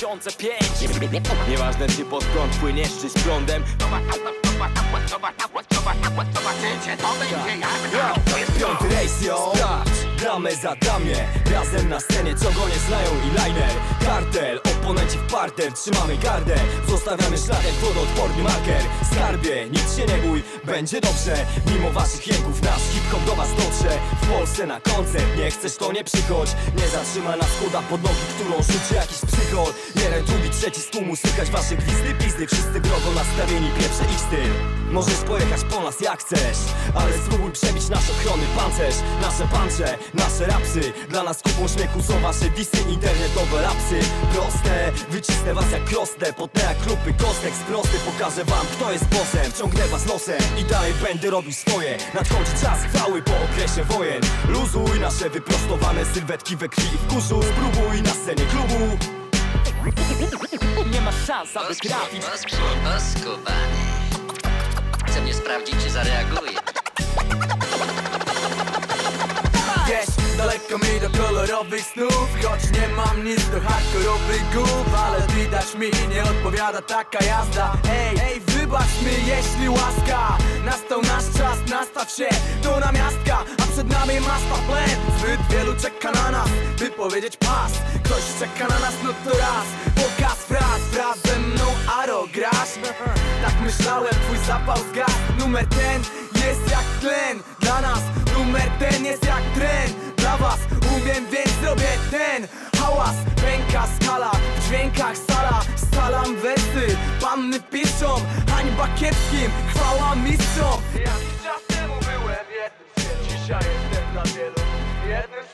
2005 Nieważne czy pod prąd płyniesz czy z prądem. To jak Piąty rejs, yo. Gramy za damie Razem na scenie, co go nie znają i liner. Kartel, oponenci w parter Trzymamy gardę, zostawiamy szlak jak wodoodporny marker. Skarbie, nic się nie bój, będzie dobrze. Mimo waszych jęków nasz hip-hop do was dotrze. W Polsce na koncert, nie chcesz to nie przychodź. Nie zatrzyma nas koda pod nogi, którą rzuci jakiś psychol Jeden, drugi, trzeci z tłumu Słychać wasze gwizdy, pizdy. Wszyscy wrogo nastawieni, pieprze ich styl. Możesz pojechać po nas jak chcesz Ale spróbuj przebić nasz ochrony pancerz. Nasze pancze, nasze rapsy Dla nas kupą śmiechu są wasze disy Internetowe rapsy. Proste, wycisnę was jak krosnę Potnę jak klupy kostek. Prosty Pokażę wam kto jest bossem. Ciągnę was nosem i dalej będę robił swoje. Nadchodzi czas chwały po okresie wojen. Luzuj nasze wyprostowane sylwetki we krwi i w kurzu. Spróbuj na scenie klubu Szans aby trafić. Oskubany. Chcę mnie sprawdzić, czy zareaguje. Wiesz, daleko mi do kolorowych snów Choć nie mam nic do hardkorowych głów Ale widać mi nie odpowiada taka jazda. Ej, ej, wybacz mi jeśli łaska Nastał nasz czas, nastaw się do namiastka A przed nami masa plen Zbyt wielu czeka na nas, by powiedzieć pas. Ktoś czeka na nas, no to raz Myślałem twój zapał zgas Numer ten jest jak tlen. Dla nas numer ten jest jak tren. Dla was umiem, więc zrobię ten. Hałas, ręka, skala. W dźwiękach sala. Stalam wersy, panny piszą Hańba kiepskim, chwała mistrzom. Jakiś czas temu byłem jednym Dzisiaj jestem dla wielu. Jednym